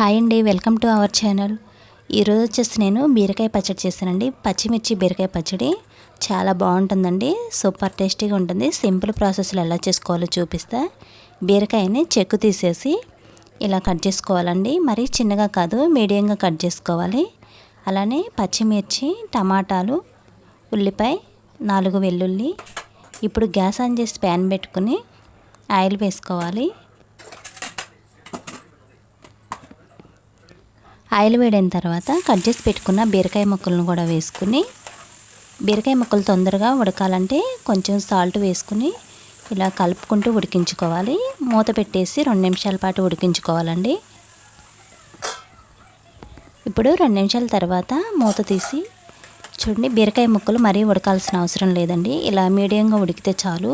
Hi అండి welcome to our channel. ఈరోజు వచ్చేసి నేను బీరకాయ పచ్చడి చేశానండి. పచ్చిమిర్చి బీరకాయ పచ్చడి చాలా బాగుంటుందండి. సూపర్ టేస్టీగా ఉంటుంది. సింపుల్ ప్రాసెస్లో ఎలా చేసుకోవాలో చూపిస్తా. బీరకాయని చెక్కు తీసేసి ఇలా కట్ చేసుకోవాలండి. మరీ చిన్నగా కాదు మీడియంగా కట్ చేసుకోవాలి. అలానే పచ్చిమిర్చి టమాటాలు ఉల్లిపాయ నాలుగు వెల్లుల్లి. ఇప్పుడు గ్యాస్ ఆన్ చేసి ప్యాన్ పెట్టుకుని ఆయిల్ వేసుకోవాలి. ఆయిల్ వేడిన తర్వాత కట్ చేసి పెట్టుకున్న బీరకాయ ముక్కలను కూడా వేసుకుని బీరకాయ ముక్కలు తొందరగా ఉడకాలంటే కొంచెం సాల్ట్ వేసుకుని ఇలా కలుపుకుంటూ ఉడికించుకోవాలి. మూత పెట్టేసి రెండు నిమిషాల పాటు ఉడికించుకోవాలండి. ఇప్పుడు రెండు నిమిషాల తర్వాత మూత తీసి చూడండి బీరకాయ ముక్కలు మరీ ఉడకాల్సిన అవసరం లేదండి. ఇలా మీడియంగా ఉడికితే చాలు.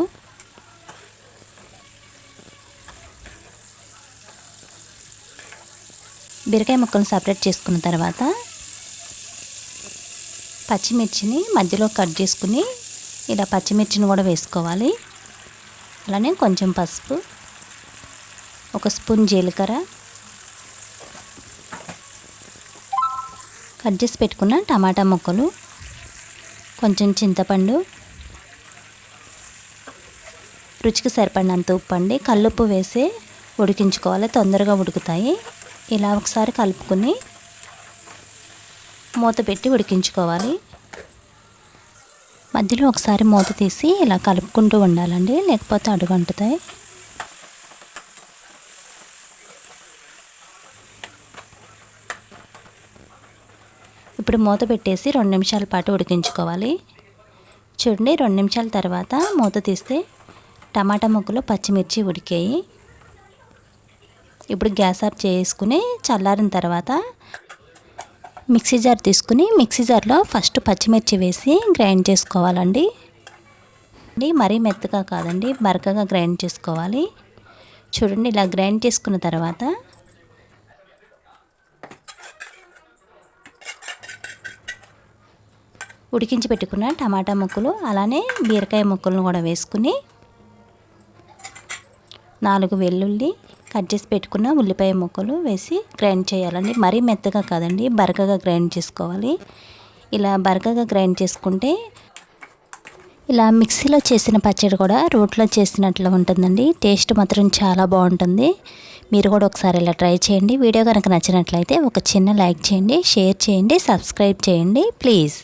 బీరకాయ ముక్కలను సపరేట్ చేసుకున్న తర్వాత పచ్చిమిర్చిని మధ్యలో కట్ చేసుకుని ఇలా పచ్చిమిర్చిని కూడా వేసుకోవాలి. అలానే కొంచెం పసుపు ఒక స్పూన్ జీలకర్ర కట్ చేసి పెట్టుకున్న టమాటా ముక్కలు కొంచెం చింతపండు రుచికి సరిపడినంత ఉప్పు అండి. కల్లుప్పు వేసి ఉడికించుకోవాలి. తొందరగా ఉడుకుతాయి. ఇలా ఒకసారి కలుపుకొని మూత పెట్టి ఉడికించుకోవాలి. మధ్యలో ఒకసారి మూత తీసి ఇలా కలుపుకుంటూ ఉండాలండి లేకపోతే అడుగంటుతాయి ఇప్పుడు మూత పెట్టేసి రెండు నిమిషాల పాటు ఉడికించుకోవాలి. చూడండి రెండు నిమిషాల తర్వాత మూత తీస్తే టమాటా ముక్కలు పచ్చిమిర్చి ఉడికాయి. ఇప్పుడు గ్యాస్ ఆఫ్ చేసుకుని చల్లారిన తర్వాత మిక్సీ జార్ తీసుకుని మిక్సీ జార్లో ఫస్ట్ పచ్చిమిర్చి వేసి గ్రైండ్ చేసుకోవాలండి. మరీ మెత్తగా కాదండి బరకగా గ్రైండ్ చేసుకోవాలి. చూడండి ఇలా గ్రైండ్ చేసుకున్న తర్వాత ఉడికించి పెట్టుకున్న టమాటా ముక్కలు అలానే బీరకాయ ముక్కలను కూడా వేసుకుని నాలుగు వెల్లుల్లి కట్ చేసి పెట్టుకున్న ఉల్లిపాయ ముక్కలు వేసి గ్రైండ్ చేయాలండి. మరీ మెత్తగా కాదండి బరకగా గ్రైండ్ చేసుకోవాలి. ఇలా బరకగా గ్రైండ్ చేసుకుంటే ఇలా మిక్సీలో చేసిన పచ్చడి కూడా రోట్లో చేసినట్లు ఉంటుందండి. టేస్ట్ మాత్రం చాలా బాగుంటుంది. మీరు కూడా ఒకసారి ఇలా ట్రై చేయండి. వీడియో కనుక నచ్చినట్లయితే ఒక చిన్న లైక్ చేయండి షేర్ చేయండి సబ్స్క్రైబ్ చేయండి ప్లీజ్.